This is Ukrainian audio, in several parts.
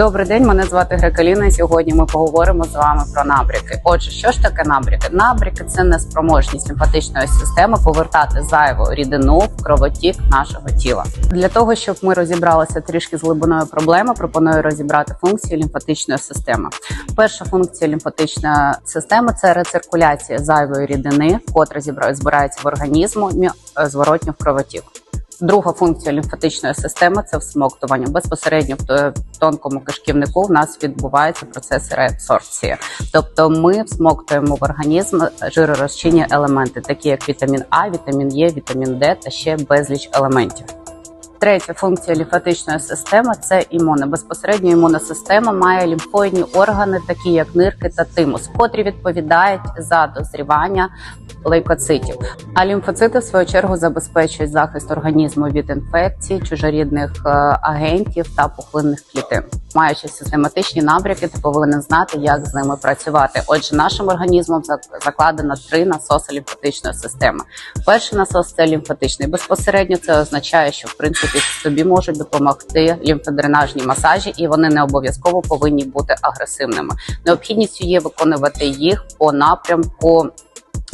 Добрий день, мене звати Грекаліна. Сьогодні ми поговоримо з вами про набряки. Отже, що ж таке набряки? Набряки це неспроможність лімфатичної системи повертати зайву рідину в кровотік нашого тіла. Для того щоб ми розібралися трішки з глибиною проблеми, пропоную розібрати функції лімфатичної системи. Перша функція лімфатичної системи це рециркуляція зайвої рідини, котра збирається в організмі е, зворотньо в кровотік. Друга функція лімфатичної системи це всмоктування. Безпосередньо в то- тонкому кишківнику в нас відбуваються процеси реабсорбції. Тобто ми всмоктуємо в організм жиророзчинні елементи, такі як вітамін А, вітамін Е, вітамін Д та ще безліч елементів. Третя функція лімфатичної системи це імуна. Безпосередньо імунна система має лімфоїдні органи, такі як нирки та тимус, котрі відповідають за дозрівання лейкоцитів. А лімфоцити, в свою чергу, забезпечують захист організму від інфекцій, чужорідних е, агентів та пухлинних клітин. Маючи систематичні набряки, ти повинен знати, як з ними працювати. Отже, нашим організмом закладено три насоси лімфатичної системи. Перший насос це лімфатичний. Безпосередньо це означає, що в принципі тобі можуть допомогти лімфодренажні масажі, і вони не обов'язково повинні бути агресивними. Необхідністю є виконувати їх по напрямку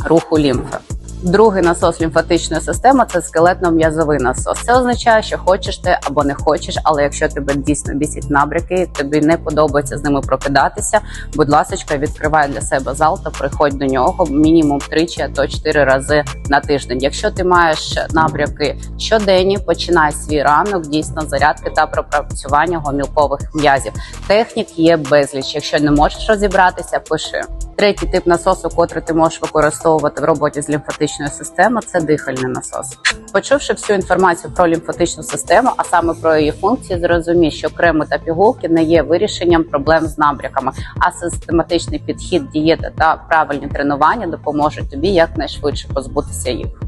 руху лімфи. Другий насос лімфатичної системи це скелетно-м'язовий насос. Це означає, що хочеш ти або не хочеш, але якщо тебе дійсно бісять набряки, тобі не подобається з ними прокидатися. Будь ласка, відкривай для себе зал та приходь до нього мінімум тричі, а то чотири рази на тиждень. Якщо ти маєш набряки щоденні, починай свій ранок дійсно зарядки та пропрацювання гомілкових м'язів. Технік є безліч. Якщо не можеш розібратися, пиши. Третій тип насосу, котрий ти можеш використовувати в роботі з лімфатичною системою, це дихальний насос. Почувши всю інформацію про лімфатичну систему, а саме про її функції, зрозумій, що креми та пігулки не є вирішенням проблем з набряками, а систематичний підхід, дієта та правильні тренування допоможуть тобі якнайшвидше позбутися їх.